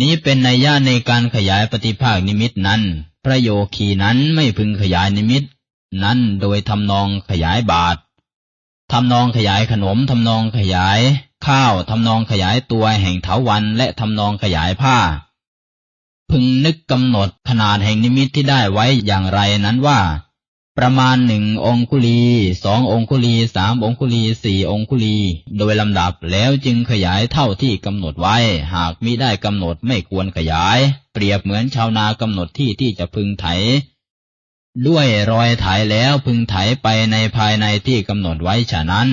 นี้เป็นนัยยะในการขยายปฏิภาคนิมิตนั้น พระโยคีนั้นไม่พึงขยายนิมิต นั้นโดยทำนองขยายบาททำนองขยายขนมทำนองขยาย ข้าวทำนองขยายตัวแห่งเถาวันและทำนองขยายผ้า พึงนึกกำหนดขนาดแห่งนิมิตที่ได้ไว้อย่างไรนั้นว่า ประมาณหนึ่งองคุลีสององคุลีสามองคุลีสี่องคุลี โดยลำดับแล้วจึงขยายเท่าที่กำหนดไว้ หากมิได้กำหนดไม่ควรขยาย เปรียบเหมือนชาวนากำหนดที่ที่จะพึงไถ ด้วยรอยไถแล้วพึงไถไปในภายในที่กำหนดไว้ฉะนั้น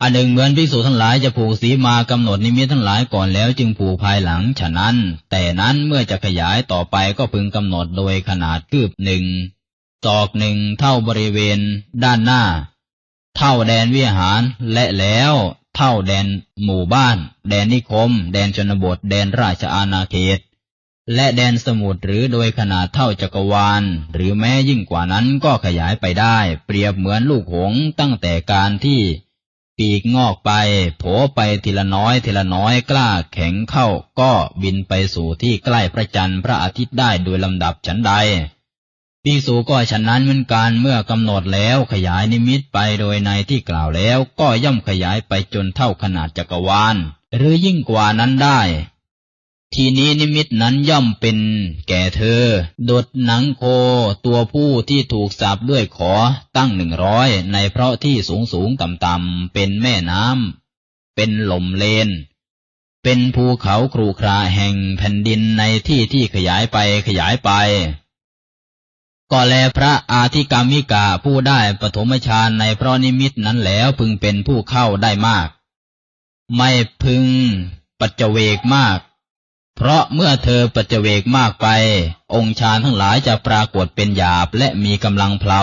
อันหนึ่งเหมือนภิกษุทั้งหลายจะผูกสีมากำหนดนิมิตทั้งหลายก่อนแล้วจึงผูกภายหลังฉะนั้น แต่นั้นเมื่อจะขยายต่อไปก็พึงกำหนดโดยขนาดคืบหนึ่ง ศอกหนึ่งเท่าบริเวณด้านหน้า เท่าแดนวิหารและแล้วเท่าแดนหมู่บ้าน แดนนิคม แดนชนบท แดนราชอาณาเขต และแดนสมุทรหรือโดยขนาดเท่าจักรวาล หรือแม้ยิ่งกว่านั้นก็ขยายไปได้ เปรียบเหมือนลูกหงส์ตั้งแต่การที่ปีกงอกไป โผไปทีละน้อยทีละน้อยกล้าแข็งเข้าก็บินไปสู่ที่ใกล้พระจันทร์พระอาทิตย์ได้โดยลำดับฉันใด ภิกษุก็ฉะนั้นเหมือนกันเมื่อกำหนดแล้วขยายนิมิตไปโดยในที่กล่าวแล้วก็ย่อมขยายไปจนเท่าขนาดจักรวาล หรือยิ่งกว่านั้นได้ ทีนี้นิมิตนั้นย่อมเป็นแก่เธอ ดดหนังโค ตัวผู้ที่ถูกสาบด้วยขอตั้งหนึ่งร้อยในเพราะที่สูงสูงต่ำต่ำเป็นแม่น้ำเป็นหล่มเลน เป็นภูเขาครูคราแห่งแผ่นดินในที่ที่ขยายไปขยายไป ก็แลพระอาธิกามิกาผู้ได้ปฐมฌานในพระนิมิตนั้นแล้วพึงเป็นผู้เข้าได้มาก ไม่พึงปัจเจเวกมาก เพราะเมื่อเธอปัจเจเวกมากไป องค์ฌานทั้งหลายจะปรากฏเป็นหยาบและมีกำลังเพลา